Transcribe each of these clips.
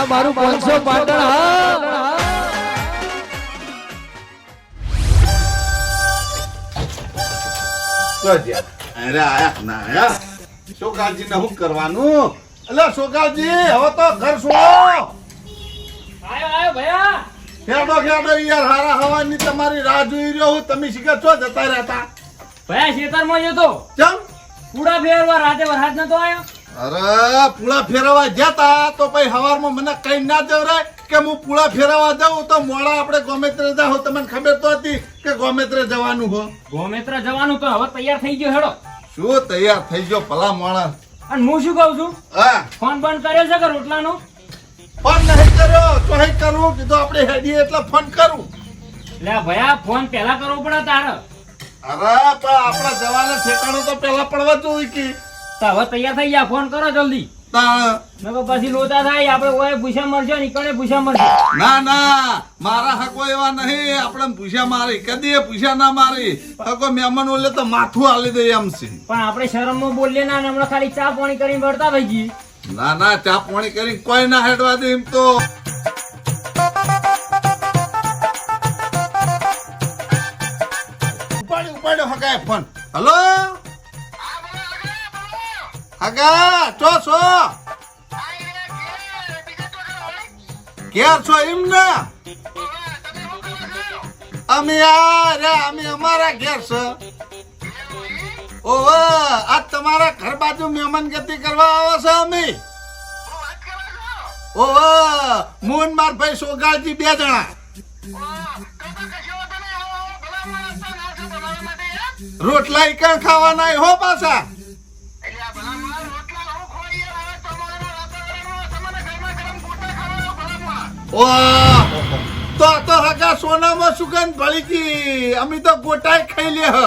આ મારું પાંચસો પાટણ હા. અરે આયા ના આયા. શોકાજી ને શું કરવાનું? એટલે શોકાજી હવે તો ઘર છોડો આયો આયો ભયા ખેડો ખેડો યાર હારા હવાની તમારી રાહ જોઈ રહ્યો હું. તમે શીખર છો જતા રહેતા. ભયા ખેતરમાં જતો ચમ? પૂડા ફેરવા રાતે વરસાદ નતો આયો? અરે પુળા ફેરવા જતા તો પછી હવારમાં મને કઈ ના દેવરાય કે હું પૂળા ફેરવા જાઉં? તો મોડા આપણે ગોમેત્રે જાઓ તમને ખબર તો હતી કે ગોમેત્રે જવાનું હો. ગોમેત્ર જવાનું તો હવે તૈયાર થઈ ગયો હેડો. શું તૈયાર થઈ ગયો ભલા માણસ? અને હું શું કહું છું? હા. ફોન બંધ કર્યો છે કે રોટલાનો? ફોન નહીં કર્યો તો હે કરવું કીધું આપણે હેડીએ એટલે ફોન કરું. લે ભયા ફોન પહેલા કરવો પડે તારે. અરે પણ આપણા જવાના ઠેકાણું તો પહેલા પડવા જોઈએ કે. તો હવે તૈયાર થઈ ગયા. ફોન કરો જલ્દી. પછી લોચા થાય. આપણે ઓય ભૂસા મરશે નીકળે ભૂસા મરશે ના ના. મારા હકો એવા નહીં. આપણે પૂછ્યા મારી. કદી ભૂસા ના મારી. હકો મહેમાન ઓલે તો માથું આલી દે એમ છે. પણ આપણે શરમમાં બોલીએ ના હમણાં ખાલી ચા પાણી કરીને વળતા થઈ ગઈ. ના ના. ચા પાણી કરી કોઈ ના હેડવા દે એમ તો. ઉપાડ્યો ઉપાડ્યો હગાય ફોન. હલો? હગા ચો છો. ક્યાં છો એમ ને? અમે આ અમે અમારા ઘેર છે. ઓહો આ તમારા ઘર બાજુ મહેમાન ગતિ કરવા આવો છો અમે. ઓહો મોહન માર ભાઈ સોગાજી બે જણા. રોટલા ક્યાં ખાવાના હો પાછા. તો તો હગા સોનામાં સુગંધ ભળી ગઈ. અમે તો ગોટાઈ ખાઈ લે હ.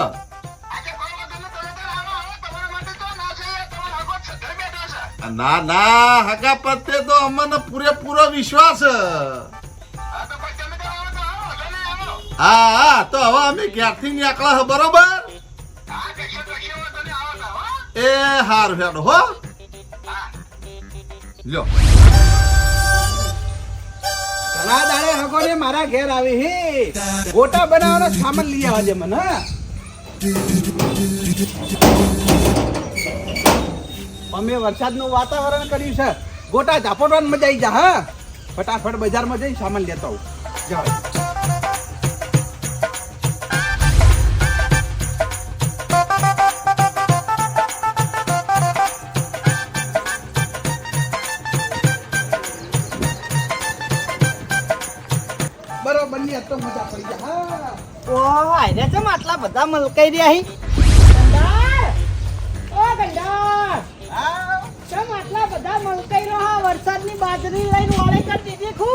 ના ના હગા પત્તે તો અમને પૂરેપૂરો વિશ્વાસ. હા. હા તો હવે અમે ક્યાંથી નીકળ્યા હે, બરોબર? એ હાર હેડો હો. લ્યો. ઘણા દાડે હકોને મારા ઘેર આવી હે. ગોટા બનાવવાનો સામાન લઈ આવજે મને? અમે વરસાદનું વાતાવરણ કર્યું છે. ગોટા ઝાપડવાની મજા આવી જા, હા. ફટાફટ બજારમાં જઈ સામાન લેતો આવું. જાઓ. ની તો મજા પડી જા હા. ઓહ આયરે ચમ આટલા બધા મલકાઈ રહ્યા હી? ગંડાર ઓ ગંડાર ચમ આટલા બધા મલકાઈ રહ્યા વરસાદની બાજરી લઈને વાળે કરી દીધી ખુ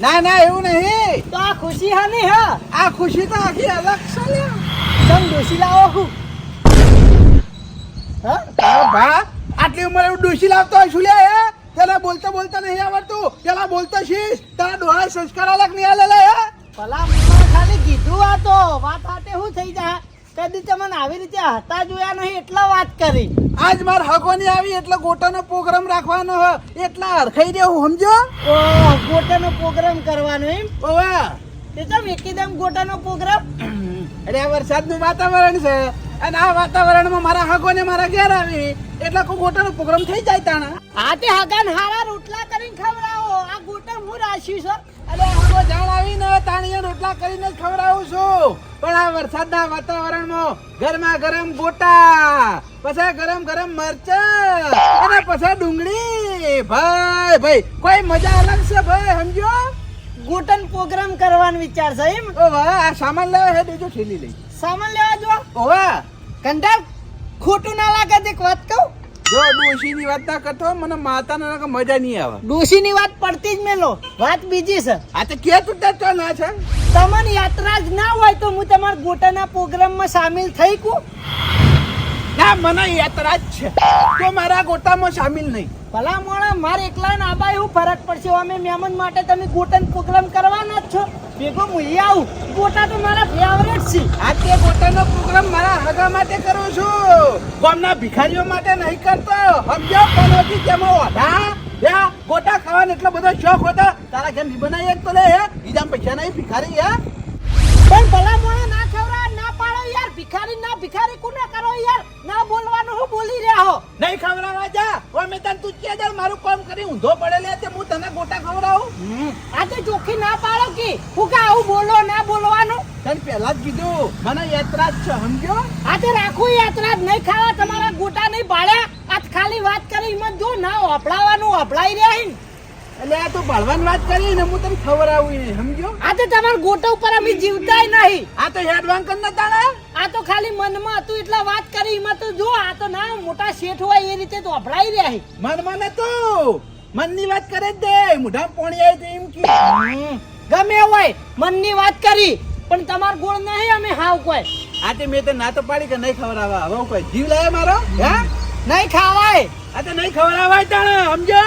ના ના એવું નહીં. તો આ ખુશી હાની હા? આ ખુશી તો આખી અલગ છે ને. ચમ ડોસી લાવો ખુ હા? તારો ભા આટલી ઉંમરે એવું ડોસી લાવતો હોય શું લે હે? પેલા બોલતા બોલતા નહીં આવડતું. પેલા બોલતો શીશ. તારા ડોહા સંસ્કાર અલગ નહીં આલેલા હે? ભલા મને ખાલી કીધું આ તો. વાત સાથે શું થઈ જાય? કદી તમને આવી રીતે હતા જોયા નહીં એટલા વાત કરી. આજ માર હકોની આવી એટલે ગોટાનો પ્રોગ્રામ રાખવાનો હ. એટલા હરખાઈ દેવું સમજો? ઓ ગોટાનો પ્રોગ્રામ કરવાનો એમ? ઓવા. તે તો એકદમ ગોટાનો પ્રોગ્રામ. અરે આ વરસાદનું વાતાવરણ છે. અને આ વાતાવરણમાં મારા હકોને મારા ઘેર આવી. એટલે કોઈ ગોટાનો પ્રોગ્રામ થઈ જાય તાણા. આ તે હગન હારા રોટલા કરીને ખવડાવો. આ ગોટા હું રાખ્યું છે. રોટલા કરીને ખવડાવું છું. પણ આ વરસાદના વાતાવરણમાં ગરમા ગરમ ગોટા પછી ગરમ ગરમ મરચા અને પછી ડુંગળી. ભાઈ ભાઈ કોઈ મજા અલગ છે ભાઈ સમજો? ગોટન પ્રોગ્રામ કરવાનો વિચાર છે એમ? ઓ વાહ આ સામાન લેવા હે દેજો ઠેલી લઈ. સામાન લેવા જો? ઓવા કંટાળ? ખોટું ના લાગે એક વાત કહું? જો ડોશીની વાત ના કરતો મને માતાને મજા નહીં આવે. ડોશીની વાત પડતી જ મેલો. વાત બીજી છે. આ તો કે તું તો ના છે? તમને યાત્રા જ ના હોય તો હું તમારા ગોટાના પ્રોગ્રામમાં સામેલ થઈ કુ? ના મને યાત્રા જ છે. તો મારા ગોટામાં સામેલ નહીં. ભલા મોણા મારે એકલા ના આબા એવું ફરક પડશે. અમે મહેમાન માટે તમે ગોટન પ્રોગ્રામ કરવાના જ છો. ભેગો હું આવું. ગોટા તો મારા ફેવરેટ છે. આ તે ગોટાનો પ્રોગ્રામ મારા હગા માટે કરું છું. ગામના ભિખારીઓ માટે નહીં કરતો. સમજો પનોતી તેમાં ઓઢા. હે ગોટા ખાવાનો એટલો બધો શોખ હતો. તારા ઘરની બનાવી એક તો લે હે. બીજા પૈસા નહીં ભિખારી હે. પણ ભલા મોણા ના ભિખારી ના ભિખારી કોને કરો યાર? ના બોલવાનું હું બોલી રહ્યા હો. નહીં ખવડાવવા જા. ઓય મેં તને તું કે જા મારું કામ કરી ઊંધો પડે લે તે હું તને ગોટા ખવડાવું. આજે ચોખ્ખી ના પાડો કે? હું કે આવું બોલો ના બોલવાનું? તને પહેલા જ કીધું મને યાત્રા જ છે સમજ્યો આજે રાખું યાત્રા જ નહીં ખાવા તમારા ગોટા નહીં પાડ્યા. આજ ખાલી વાત કરી મત જો ના ઓપડાવાનું ઓપડાઈ રહ્યા એટલે આ તું ભળવાની વાત કરી ને હું તને ખવડાવું સમજો આજે તમારા ગોટા ઉપર અમે જીવતાય નહીં. આ તો હેડ વાંકન તાણા આ તો ખાલી મનમાં હતું એટલા વાત કરી એમાં તો જો આ તો ના મોટા શેઠ હોય એ રીતે તો અભડાઈ રહ્યા છે. મનની તું મનની વાત કરે જ દે મોઢા પોણી આવી તો એમ કે. ગમે હોય મનની વાત કરી પણ તમાર ગોળ નહીં અમે હાવ કોઈ. આ તે મેં તો ના તો પાડી કે નહીં હવે હું કોઈ જીવ લાવે મારો? હે? નહીં ખાવાય. આ તો નહીં ખવડાવાય તાણે સમજો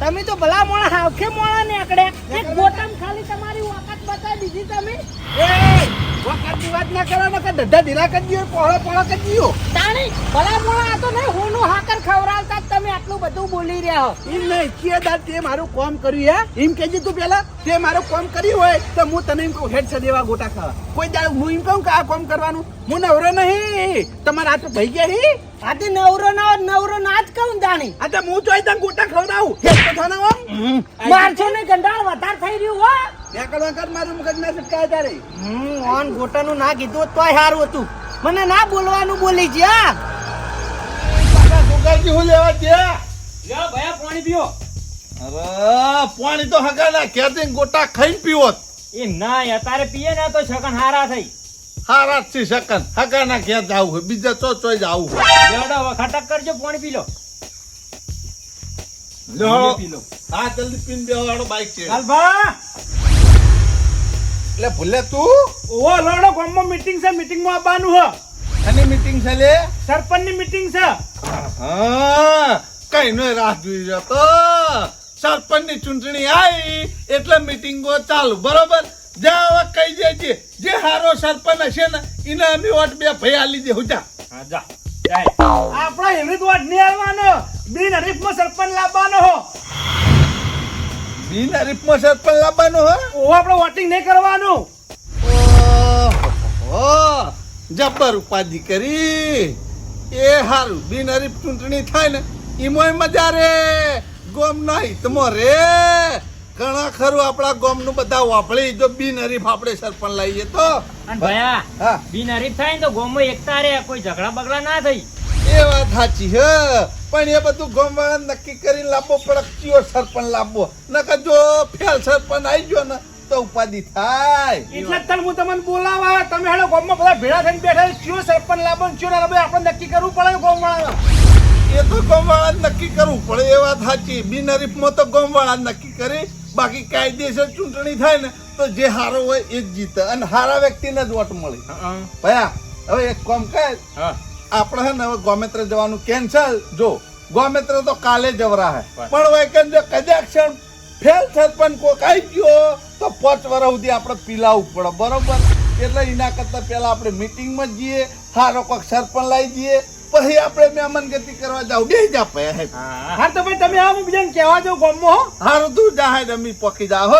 તમે તો ભલા મોણા હાવખે મોણા ને આકડે એક ગોટમ ખાલી તમારી વખત બતાવી દીધી તમે. વખતની વાત ના કરો ને કે ધઢા ઢીલા કરી દયો પહોળો પહોળો કરી દયો. તાણી ભલા મોણા આ તો નહીં હોનું હાકર ખવડાવતા તમે આટલું બધું બોલી રહ્યા હો. એમ નહીં ચિયાદાર તે મારું કામ કર્યું હે? એમ કહેજે તું પેલા તે મારું કામ કર્યું હોય તો હું તને એમ કહું હેડ છે દેવા ગોટા ખાવા. કોઈ દાડ હું એમ કહું કે આ કામ કરવાનું? હું નવરો નહીં. તમારા હાથ ભાઈ ગયા હી? આજે નવરો ના નવરો ના જ કહું દાણી આ તો હું જોઈ તને ગોટા ખવડાવું. મારશો ને ગંડાળ વધારે થઈ રહ્યું હો. નીકળવા વખત મારું મગજમાં ના સટકાય તારે. હું ઓન ગોટાનું ના કીધું તોય સારું હતું. મને ના બોલવાનું બોલી હું લેવા ગયા લ્યો ભયા પાણી પીઓ. અરે પાણી તો ગોટા ખાઈને પીવો એ ના અત્યારે પીએ ને તો છકન હારા થઈ. હારા છે શકન હગાના ક્યાં જાવું હોય. બીજા તો ચોય જાવું ખટક કરજો પાણી પી લો. પી લો. હા જલ્દી પીને બે વાળો બાઈક છે. એટલે ભૂલે તું? ઓવો લોડો ગામમાં મીટિંગ છે મીટિંગમાં આવવાનું હ. અને મીટિંગ છે લે? સરપંચની મીટિંગ છે. હા કઈ નો રાહ જોઈ જતો. તો સરપંચની ચૂંટણી આવી એટલે મીટિંગો ચાલુ બરોબર? હવે કઈ જાય છે જે હારો સરપંચ હશે ને એને અમે વોટ બે ભાઈ આલી દે હુજા હા જા. આપણા એવી વોટ નહીં આવવાનો બિન હરીફમાં સરપંચ લાવવાનો હો. બિન હરીફમાં પણ લાવવાનો હો? ઓ આપણે વોટિંગ નહીં કરવાનું. ઓહો જબ્બર ઉપાધિ કરી. એ હારું બિન હરીફ ચૂંટણી થાય ને ઈમોય મજા રે. ગોમ નહીં તમો રે. ઘણા ખરું આપણા ગોમનું બધા વાપળી જો બિન હરીફ આપણે સરપંચ લઈએ તો. અને ભયા બિન હરીફ થાય ને તો ગોમમાં એકતા રે કોઈ ઝઘડા બગડા ના થઈ. એ વાત સાચી હે પણ એ બધું ગમવાળા નક્કી કરીને લાવો પડે કયો સરપંચ લાવવો નકર જો ફેલ સરપંચ આવી ગયો ને તો ઉપાધિ થાય. એટલે જ હું તમને બોલાવા તમે હેડો ગામમાં બધા ભેળા થઈને બેઠા છે. કયો સરપંચ લાવો ને કયો ના લાવો આપણે નક્કી કરવું પડે ગામવાળા એ તો ગામવાળા જ નક્કી કરવું પડે એ વાત સાચી. બિનહરીફમાં તો ગામવાળા નક્કી કરે. બાકી કાયદેસર ચૂંટણી થાય ને તો જે હારો હોય એ જ જીતે. અને હારા વ્યક્તિને જ વોટ મળે. ભયા હવે એક કોમ કહે હા. આપણે હે ને હવે ગોમેત્ર જવાનું કેન્સલ જો ગોમેત્ર તો કાલે જવરા હે. પણ હવે જો કદાચ ક્ષણ ફેલ સરપંચ કોક આવી ગયો તો પાંચ વર્ષ સુધી આપણે પીલાવું પડે બરોબર? એટલે એના કરતા પહેલા આપણે મીટિંગમાં જઈએ સારો કોક સરપંચ લાવી દઈએ પછી આપણે મહેમાન ગતિ કરવા જાવ. બે જા પે હે. હા. તો ભાઈ તમે આવો બીજાને કહેવા જાવ ગામમાં હો? હારું તું જાહે રમી પોકી જા. હો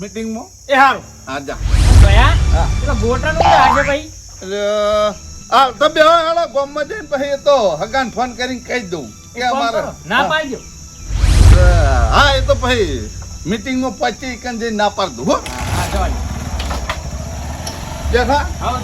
મીટિંગમાં એ હારું. હા જા. ગયા હા. ગોટાનું આજે ભાઈ. એટલે આ તમે બે હાલો ગામમાં જઈને પછી તો હગાન ફોન કરીને કહી દઉં કે અમારે ના હા. પાડજો. હા એ તો ભાઈ મીટિંગમાં પચી કન જઈને ના દઉં હો. હા દેખા આવો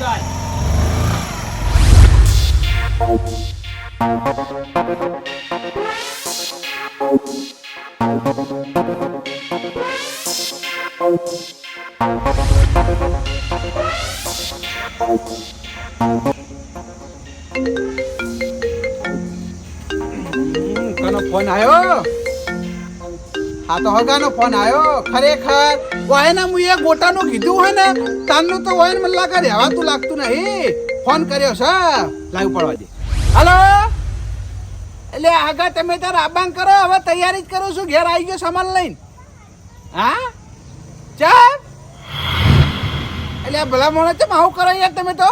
હા તો હગાનો ફોન આવ્યો ખરેખર? વાયના મુ એ ગોટાનું કીધું હોય ને તારનું તો વાયન મને લાગે રહેવાતું લાગતું નહીં. ફોન કર્યો છે લાઈવ પડવા દે. હલો? એટલે આગા તમે તાર આબાંગ કરો, હવે તૈયારી જ કરું છું, ઘેર આવી ગયો સામાન લઈને. હા? ચા એટલે આ ભલા મોણે ચમ આવું કરો યાર તમે તો?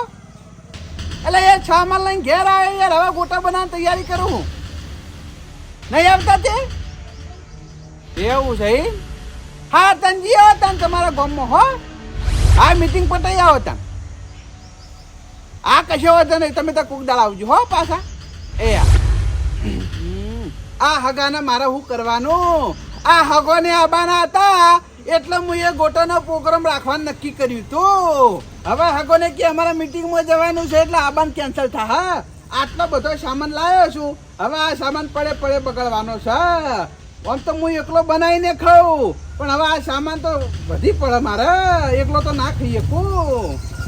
એટલે યાર સામાન લઈને ઘેર આવે યાર, હવે ગોટા બનાવવાની તૈયારી કરું હું. નહીં આવતા તે? એવું છે? હા, તનજી, આવો તન તમારા ગામમાં, હો. આ મીટિંગ પતાઈ આવો તન. આ કશો વાંધો નહીં, તમે તો કોક દાળ આવજો, હો, પાછા. એ. આ. હગાને મારે શું કરવાનું? આ હગોને આબાના હતા, એટલે હું એ ગોટાનો પ્રોગ્રામ રાખવાનું નક્કી કર્યું તું. હવે હગોને કે અમારા મીટિંગમાં જવાનું છે, એટલે આબાન કેન્સલ થા, હા. આટલો બધો સામાન લાવ્યો છું. હવે આ સામાન પડે પડે બગડવાનો છે. આમ તો હું એકલો બનાવીને ખાઉં. પણ હવે આ સામાન તો વધી પડે મારે. એકલો તો ના ખાઈ શકું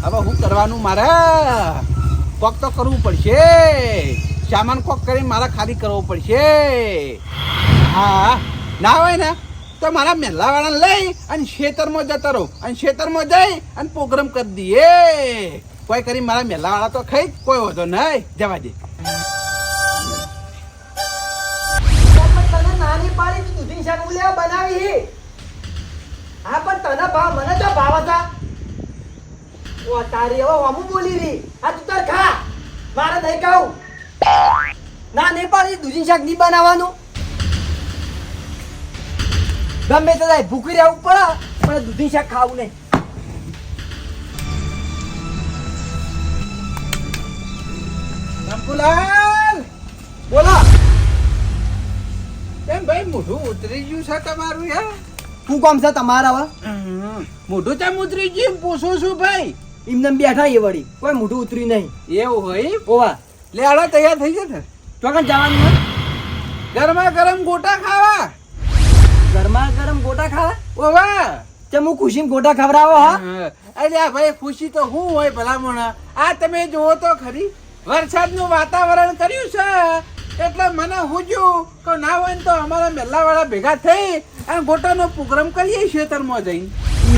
હવે હું કરવાનું મારે? કોક તો કરવું પડશે. સામાન કોક કરીને મારે ખાલી કરવો પડશે. હા, ના હોય ને, તો મારા મહેલાવાળાને લઈ અને ખેતરમાં જતો રહું. અને ખેતરમાં જઈ અને પ્રોગ્રામ કરી દઈએ. કોઈ કરી મારા મહેલાવાળા તો ખાઈ, કોઈ વધો નહીં. જવા દે. ઉલ્યા બનાવી હી. પણ તને ભાવ મને તો ભાવ હતા. ઓ, તારી હવે અમુ બોલી રહી. આ તું તાર ખા. મારે નહીં ખાવું. ના, નહીં પાડી દૂધી શાક નહીં બનાવવાનું. ગમે તે થાય, ભૂખી રહેવું પડે, પણ દૂધી શાક ખાવું નહીં. શંભુલાલ બોલો. ભાઈ મોઢું ઉતરી ગયું છે તમારું યાર શું કામ છે તમારા હવે? મોઢું ચમ ઉતરી ગયું? પૂછું છું ભાઈ? એમને બેઠા એ વળી. કોઈ મોઢું ઉતરી નહીં. એવું હોય ઓવા લે આડા તૈયાર થઈ જશે ચોકન જવાનું? ગરમા ગરમ ગોટા ખાવા. ગરમા ગરમ ગોટા ખાવા? ઓવા ચમ હું ખુશી ગોટા ખવડાવો હા? અરે ભાઈ ખુશી તો હું હોય ભલામણ. આ તમે જુઓ તો ખરી. વરસાદનું વાતાવરણ કર્યું છે. એટલે મને હુજ્યું કે ના હોય ને તો અમારા મેલ્લાવાળા ભેગા થઈ અને ગોટાનો પ્રોગ્રામ કરીએ ખેતરમાં જઈને.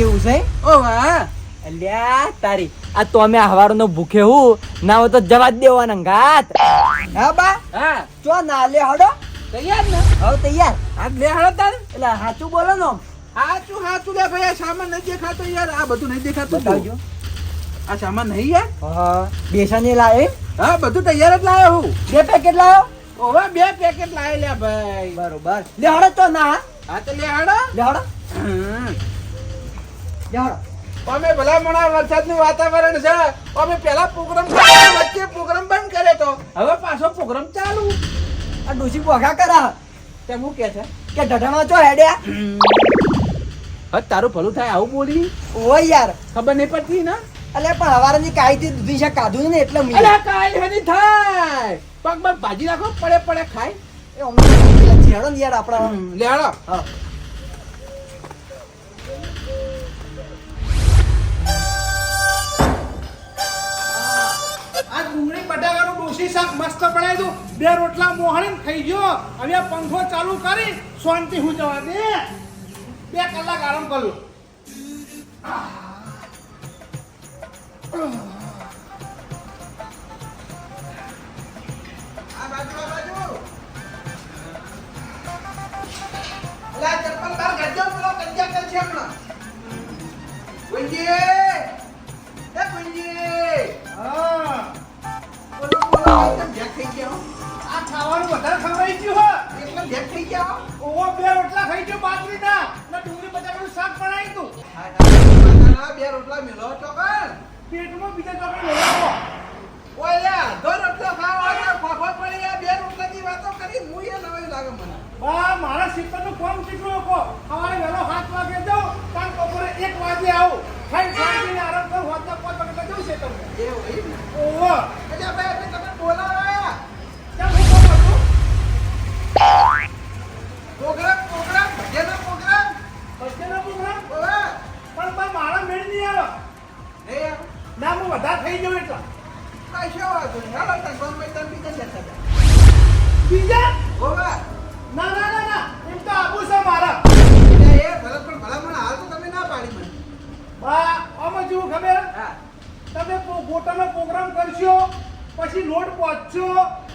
એવું છે? ઓ હા. અલ્યા તારી. આ તો અમે હવારનો ભૂખે હું. ના હોય તો જવા જ દેવાના ગાત હા બા. હા. ચો ના લે હડો. તૈયાર ને? હવે તૈયાર. આ લે હડો તાર. એટલે સાચું બોલો ને સાચું સાચું લે ભાઈ આ સામાન નહીં દેખાતો યાર. આ બધું નહીં દેખાતું. બતાવજો. આ સામાન નહીં યાર. હા બેસન એ લાવે હા બધું તૈયાર જ લાવ્યો હું. બે પેકેટ લાવો ઓવા બે પેકેટ લાવી લે ભાઈ. બરોબર. લે હડો તો ના. હા તો લે હાડો લે હડો હમ. લે હડો અમે ભલામણા વરસાદનું વાતાવરણ છે. અમે પેલા પ્રોગ્રામ વચ્ચે પ્રોગ્રામ બંધ કર્યો તો. હવે પાછો પ્રોગ્રામ ચાલુ. આ ડોસી પોખા કરા. તે હું કે છે? કે ઢઢામાં ચો હેડ્યા? હવે તારું ભલું થાય આવું બોલી? ઓય યાર. ખબર નહીં પડતી ને? અલે પણ હવારની કાઈથી દૂધી છે કાધું ને એટલે મી કાઈ કાંઈ હની થાય. પગમાં ભાજી નાખો પડે પડે ખાય. એ ઓમ હેડો ને યાર આપડા લેડો હા. આ ડુંગળી બટાકાનું ડોસી શાક મસ્ત બનાવી દઉં. બે રોટલા મોહણી ખાઈ ગયો. હવે પંખો ચાલુ કરી શાંતિ હું જવા દે. બે કલાક આરામ કરું ખાવાનું વધારે ખવડાવી ગયું હો એકદમ ભેગ થઈ ગયા. ઓવો બે રોટલા ખાઈ ગયો બાજરીના ને બીજા ચોકડી લેવો ઓય લ્યા, દો રોટલા ખાવા તો ફાફા પડી ગયા, બે રોટલાની વાતો કરી હું એ નવાઈ લાગે મને. બા મારા શીતળનું કોમ શીખવું લોકો સવારે વહેલો સાત વાગે જાઉં કાલ બપોરે એક વાગે આવું. પછી લોટ પહોંચશો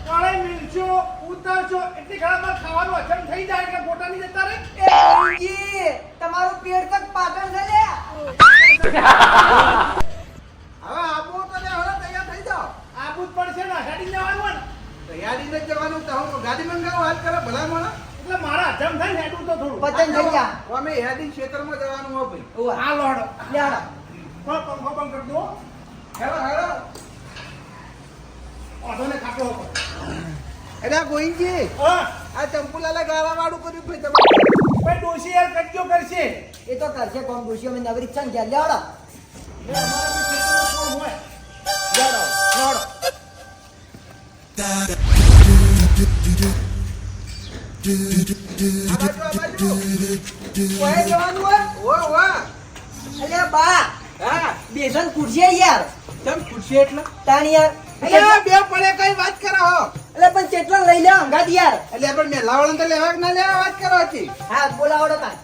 કળાઈ મિલશો ઉતારશો એટલી ઘણા ખાવાનું અચમ થઈ જાય એટલે ગોટાની જતા રહે. એ ગુરુજી, તમારું પેટ તક પાટણ છે લે. હવે આપો તો લે હવે તૈયાર થઈ જાઓ. આબુ જ પડશે ને હેડી જવાનું ને. તૈયારી જ જવાનું તો હું ગાડી મંગાવો હાલ કરે ભલા ભલામણ. એટલે મારા હજમ થાય ને એટલું તો થોડું. પતન થઈ ગયા અમે હેડી ક્ષેત્રમાં જવાનું હોય ભાઈ. આ લોડ લે હાલો. પણ પંખો બંધ કરી દો. Hello hello. કાપો ઉપર. એટલે ગોઈનજી આ ચંપુલાલે ગાળા વાળું કર્યું ભાઈ તમે. ભાઈ ડોશી યાર કટજો કરશે. એ તો કરશે કોમ દોશી અમે નવરી છે ને ઘેર લે હાલો લે, અમારા બી ખેતરમાં કોમ હોય. લેડો લેડો કોઈ જવાનું હોય ઓ વાહ અલ્યા બા હા? બેસન ખુરશી યાર. ચમ ખુરશી એટલે? તાણ યાર. અલ્યા બે પડે કઈ વાત કરો હો. એટલે પણ ચેટલો લઈ લે અંગાત યાર. એટલે પણ મેલા વાળા તો લેવા ના લેવા વાત કરો હતી હા બોલાવડો કા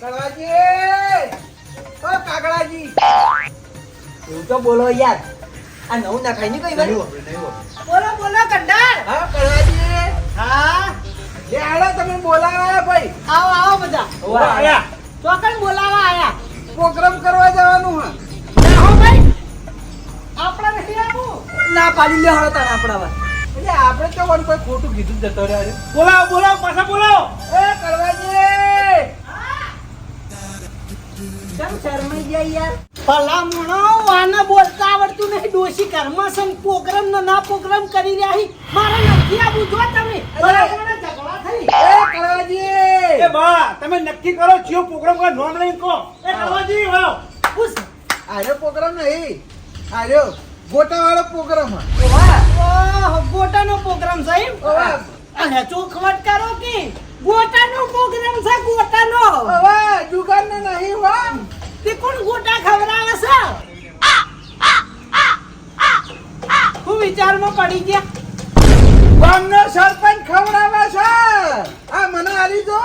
કળવાજી ઓ કાગડાજી! એવું તો બોલો યાર. આ નવું નાખાયની કઈ વાત બોલો બોલો કંડાર હા કળવાજી હા? લે આડો તમે બોલાવા ભાઈ. આવો આવો બધા. ઊભા આયા. કઈ બોલાવા આયા. પ્રોગ્રામ કરવા પાડી લે હળો તારા આપણા વાર એટલે આપણે તો વન કોઈ ખોટું કીધું જતો રહ્યા છે. બોલાવો બોલાવો પાછા બોલાવો. એ કરવાજી! કેમ શરમાઈ ગયા યાર? ભલામણો આને બોલતા આવડતું નહીં. ડોશી ઘરમાં સન પ્રોગ્રામ નો ના પ્રોગ્રામ કરી રહ્યા હી મારે નથી આવું જો તમે. ભલામણો ઝઘડા થઈ. એ કળવાજી એ બા તમે નક્કી કરો ચિયો પ્રોગ્રામ કા નોમ લઈને કહો એ કવાજી વાવ. આર્યો પ્રોગ્રામ નહીં. આર્યો ગોટા વાળો પ્રોગ્રામ ગોટા ગોટાનો પ્રોગ્રામ છે એમ. અને ચોખવટ કરો કે ગોટાનો પ્રોગ્રામ છે ગોટાનો? હવે દુકાન ને નહીં હો. તે કોણ ગોટા ખવડાવે છે? હું વિચારમાં પડી ગયા. ગામનો સરપંચ ખવડાવે છે. આ મને આલી દો.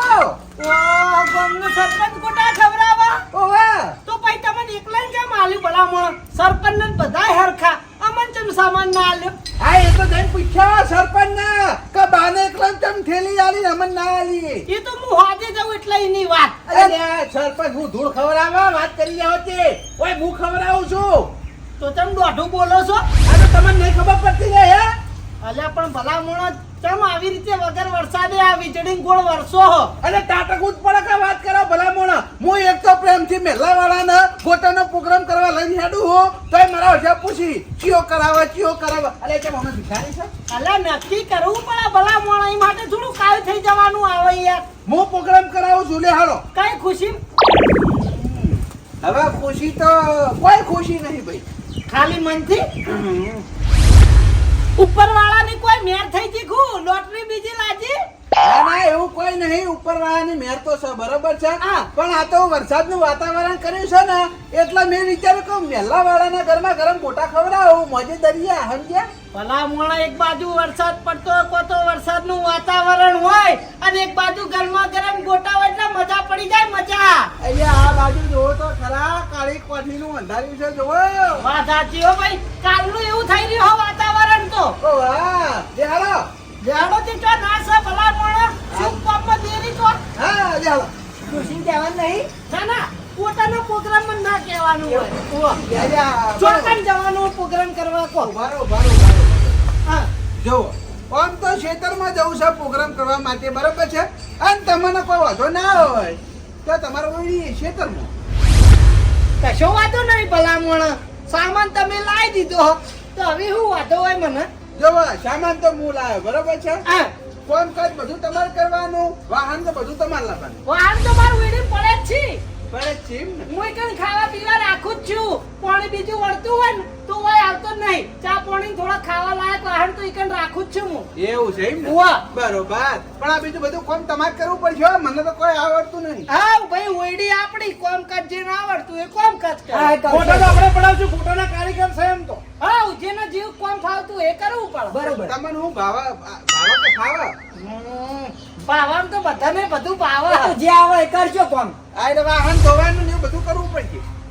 ઓહો ગામનો સરપંચ ગોટા ખવડાવે. ઓવા તો પછી તમને એકલા જ કેમ આલ્યું ભલામણ. સરપંચ ને બધા હરખા. અમન ચમ સામાન ના આલ્યો? હા એ તો જઈને પૂછ્યા સરપંચ ને કે બાને એકલા ચમ થેલી આલી અમન ના આલી? એ તો હું હાજે જાઉં એટલે એની વાત. અરે સરપંચ હું ધૂળ ખવડાવવા વાત કરી રહ્યો છે. ઓય હું ખવડાવું છું. તો તમે દોઢું બોલો છો? આ તો તમને નહીં ખબર પડતી હે? અલ્યા પણ ભલામણો કેમ આવી રીતે વગર વરસાદે આ વીજળી ગોળ વરસો હો? અને તાટકૂટ પડે કે વાત કરો ભલા મોણા હું એક તો પ્રેમથી મેલા વાળાને ગોટાનો પ્રોગ્રામ કરવા લઈને હેડું તો તોય મારા હજા પૂછી ચિયો કરાવે ચિયો કરાવે. અરે કેમ અમે ભિખારી છે? અલ્યા નક્કી કરવું પડે ભલામણો એ માટે થોડું કાલ થઈ જવાનું આવે યાર. હું પ્રોગ્રામ કરાવું છું લે હાલો. કઈ ખુશી? હવે ખુશી તો કોઈ ખુશી નહીં ભાઈ. ખાલી મનથી? ઉપર વાળાની કોઈ મેર થઈ ગઈ ખુ? લોટરી બીજી લાજી? ના ના એવું કોઈ નહીં. ઉપર મેર તો છે બરોબર છે. પણ આ તો વરસાદનું વાતાવરણ કર્યું છે ને એટલે મેં વિચાર્યું કે મેલા વાળાના ઘરમાં ગરમ મોટા ખવડાવું મોજે દરિયા સમજ્યા? ભલામણો એક બાજુ વરસાદ પડતો હોય તો વરસાદનું વાતાવરણ હોય અને એક બાજુ ગરમા ગરમ ગોટા હોય એટલે મજા પડી જાય મજા. અહીંયા આ બાજુ જોવો તો ખરા કાળી કોઠીનું અંધાર્યું છે જોવો વાત સાચી હો ભાઈ. કાલનું એવું થઈ રહ્યું હો વાતાવરણ. ઓ વાહ લે હાલો. જાડો ચો ના છે ભલામણો શું કામમાં દેરી તો હા લે ખુશી કહેવાનું નહીં? ના ના પોતાનો પ્રોગ્રામમાં ના કહેવાનું હોય. યા, યા, ચોકન જવાનો પ્રોગ્રામ કરવા કો ઉભારો, ઉભારો, ઉભારો. હા. જોવો આમ તો ખેતરમાં જવું છે પ્રોગ્રામ કરવા માટે બરાબર છે? અને તમને કોઈ વાંધો ના હોય તો તમારો વળી ખેતરમાં. કશો વાંધો નહીં ભલામણ સામાન તમે લાવી દીધો. તો હવે શું વાંધો હોય મને? જોવો સામાન તો હું લાવ્યો બરોબર છે? હા. ફોન કાજ બધું તમારે કરવાનું વાહન તો બધું તમારે લાવવાનું. વાહન તો મારું વીડી પડે જ છે. પડે જ છે હું કઈ ખાવા પીવા રાખું જ છું. પાણી બીજું વળતું હોય ને તો હોય આવતો જ નહીં. ચા પાણી ઈકન રાખું જ છું હું. એવું છે એમ ને? બરોબર. પણ આ બીજું બધું કોમ તમારે કરવું પડશે મને તો કોઈ આવડતું નહીં હા ભાઈ ઓઈડી આપણી. કોમ કાજ જે ના આવડતું એ કોમ કાજ કરે ફોટો તો આપણે પડાવશું. ફોટોના કારીગર છે એમ તો. હા જેનો જીવ કોમ ફાવતું એ કરવું પડે. તમને હું ભાવા ભાવા તો ફાવા? ભાવા તો બધાને બધું ભાવા. જે આવે કરજો કોમ. આ એટલે વાહન ધોવાનું ને બધું કરવું પડશે.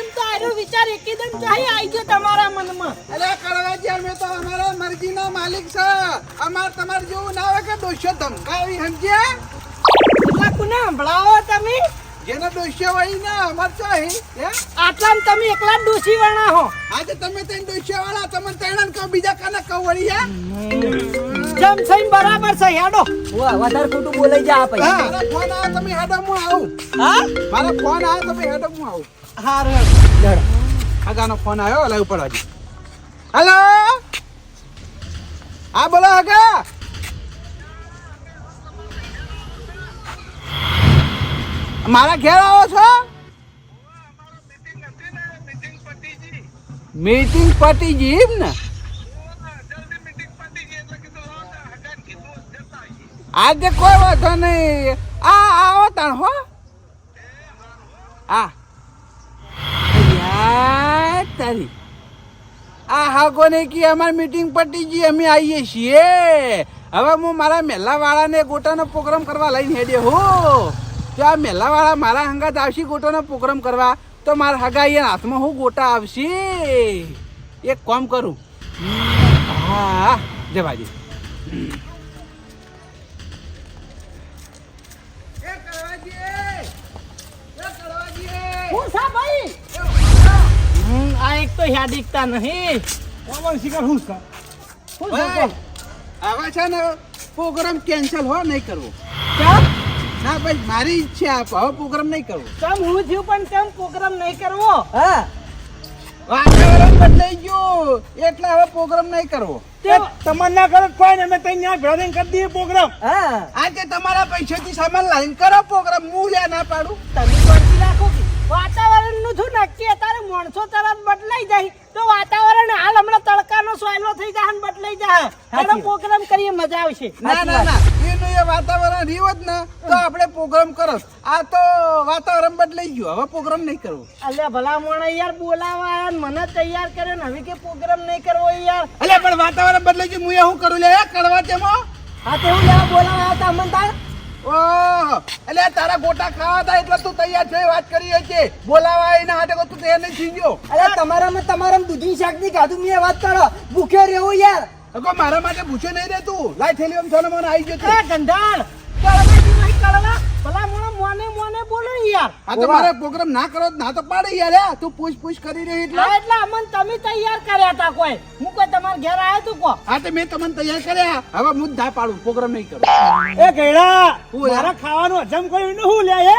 એમ તો આરો વિચાર એકદમ ચાહી આવી ગયો તમારા મનમાં. અરે કડવાજી અમે તો અમારા મરજીના માલિક છે. અમાર તમાર જેવું ના હોય કે દોષ્ય ધમકાવી સમજ્યા? એટલા કોને સંભળાવો તમે? જેને દોષ્ય હોય ને અમાર તો અહીં? હે? આટલામાં તમે એકલા જ ડોશી વણા હો. આજે તમે ત્રણ દોષ્ય વાળા તમે ત્રણ કહો બીજા કને કહો વળી હે? જમ સઈ બરાબર છે હેડો. વાહ, વધારે ખોટું બોલાઈ જા પછી. મારા ફોન આવે તમે હેડો હું આવું. હા? મારા ફોન આવે તમે હેડો હું આવું. હાર આગાનો ફોન આવ્યો લાવ પડવાજી હેલો? હા બોલો આગા મારા ઘેર આવો છો? મીટિંગ પતી ગઈ એમ ને? આજે કોઈ વાંધો નહીં. આ આવો તાણ હો. આ તારી. આ હા કોને કે અમારી મીટિંગ પટી ગઈ અમે આવીએ છીએ. હવે હું મારા મેલાવાળાને ગોટાનો પ્રોગ્રામ કરવા લઈને હેડે હો. તો આ મેલાવાળા મારા હંગાત આવશે ગોટાનો પ્રોગ્રામ કરવા તો મારા હગા અહીંયા હાથમાં હું ગોટા આવશે. એક કામ કરું. હા જવાજી એ કડવાજી એ કડવાજી હું સા ભાઈ? એક તો યાદિકતા નહીં. કોણ શિકાર હું છે? હું આવા છે ને પ્રોગ્રામ કેન્સલ હો નહીં કરવો. ના ભાઈ મારી ઈચ્છા આપ હવે પ્રોગ્રામ નહીં કરવો. ચમ હું જીવ પણ કેમ પ્રોગ્રામ નહીં કરવો? હા. વાતાવરણ બદલાઈ ગયું એટલે હવે પ્રોગ્રામ નહીં કરવો. તમારે ના કરો કોઈ ને અમે ત્યાં ન્યા કરી દઈએ પ્રોગ્રામ. હા. આજે તમારા પૈસાથી સામાન લાઈન કરો પ્રોગ્રામ હું લ્યા ના પાડું. તમે શાંતિ રાખો વાતાવરણ નું છું નક્કી. અત્યારે માણસો તરત બદલાઈ જાય. તો વાતાવરણ હાલ હમણાં તડકાનો સોયલો થઈ જાય બદલાઈ જાય. આપણે પ્રોગ્રામ કરીએ મજા આવશે. ના ના ના. એનું એ વાતાવરણ રહ્યું જ ને. તો આપણે પ્રોગ્રામ કરો. આ તો વાતાવરણ બદલાઈ ગયું. હવે પ્રોગ્રામ નહીં કરવો. અલ્યા ભલા મોણા યાર બોલાવા મને તૈયાર કર્યો ને હવે કે પ્રોગ્રામ નહીં કરવો યાર. અલ્યા પણ વાતાવરણ બદલાઈ ગયું. હું એ શું કરું લે? કડવા તેમાં? હા તે હું લેવા બોલાવા હતા અમન તાર એટલે તારા ગોટા ખાવા હતા એટલે તું તૈયાર છે વાત કરી છે બોલાવા એના હાથે તું તૈયાર નહીં થઈ ગયો. અરે તમારામાં તમારામાં દૂધની શાકની ખાધું મેં વાત કરો. ભૂખે રહેવું યાર. મારા માટે પૂછે નહીં રે તું લાઈ થેલી આમ થોને મને આવી ગયો ગંધાણ. કળવાથી ભલા મોણા મોને મોને બોલો યાર. આ તો મારે પ્રોગ્રામ ના કરો ના તો પાડે યાર તું પૂછ પૂછ કરી રહી એટલે. એટલે અમન તમે તૈયાર કર્યા હતા કોઈ. હું કોઈ તમારા ઘેર આવ્યો તું કો હા તો મેં તમને તૈયાર કર્યા. હવે હું ના પાડું પ્રોગ્રામ નહીં કરું. એ ગયડા હું મારા ખાવાનું હજમ કર્યું ને હું લે હે?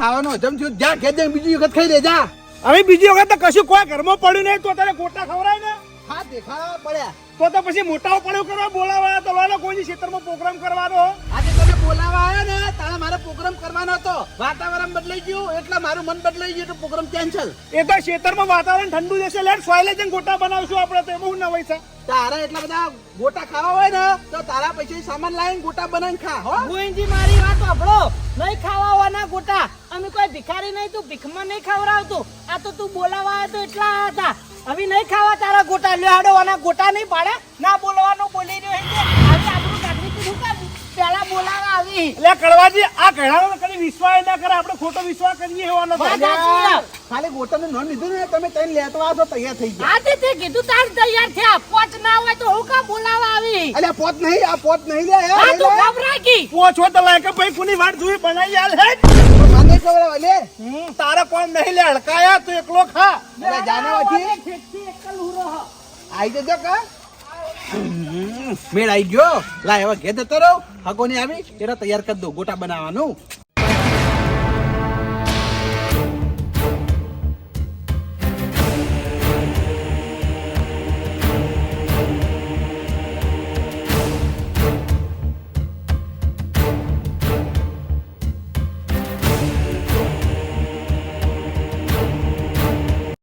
ખાવાનું હજમ થયો. જા બીજી વખત ખાઈ લે જા. હવે બીજી વખત તો કશું કોઈ ઘરમાં પડ્યું નહીં તો તારે ગોટા ખવડાય ને. હા દેખાવા પડ્યા. તો તો પછી મોટાઓ પડ્યું કરવા બોલાવા તો લાલો કોઈ ક્ષેત્રમાં પ્રોગ્રામ કરવાનો. આજે તમે બોલાવા આવ્યા ને તારે મારે પ્રોગ્રામ કરવાનો હતો. વાતાવરણ બદલાઈ ગયું એટલે મારું મન બદલાઈ ગયું તો પ્રોગ્રામ કેન્સલ એ તો ક્ષેત્રમાં વાતાવરણ ઠંડુ જશે લેટ સોઈલે જઈને ગોટા બનાવશું આપણે તો એમાં હું નવાઈ છે તારા એટલા બધા ગોટા ખાવા હોય ને તો તારા પછી સામાન લાવીને ગોટા બનાવીને ખા હો. ગોવિંદજી મારી વાત સાંભળો. નહીં ખાવાના ગોટા. અમે કોઈ ભિખારી નહીં તું ભીખમાં નહીં ખવડાવતું. આ તો તું બોલાવા આવ્યો તો એટલા હતા. હવે નહીં ખાવા તારા ગોટા લ્યો હાડો આના ગોટા નહીં પાડે. ના બોલવાનું બોલી રહ્યો એટલે આવી આપણું કાઢવી શું કાઢ પેલા બોલાવા આવી. એટલે કડવાજી આ ઘડાનો કદી વિશ્વાસ ના કરે. આપણે ખોટો વિશ્વાસ કરીએ એવો છે. ખાલી ગોટાનું નામ લીધું ને તમે ત્રણ લેતો આવો તૈયાર થઈ ગયા હા તે તે કીધું તાર તૈયાર થયા. પોચ ના હોય તો હું કા બોલાવા આવી? અલ્યા પોત નહીં આ પોત નહીં લે આ તું ખબરા પોચ હોય તો લાયક ભાઈ કોની વાત જોઈ બનાવી આલ હે? ખબર લે તારા કોણ નહીં લે હડકાયા તું એકલો ખા. અરે જાનવાથી. આઈ જજો કા. મેળ આઈ ગયો. લાય હવે ઘેર જતો રહો. હગોની આવી તેરા તૈયાર કરી દો ગોટા બનાવવાનું.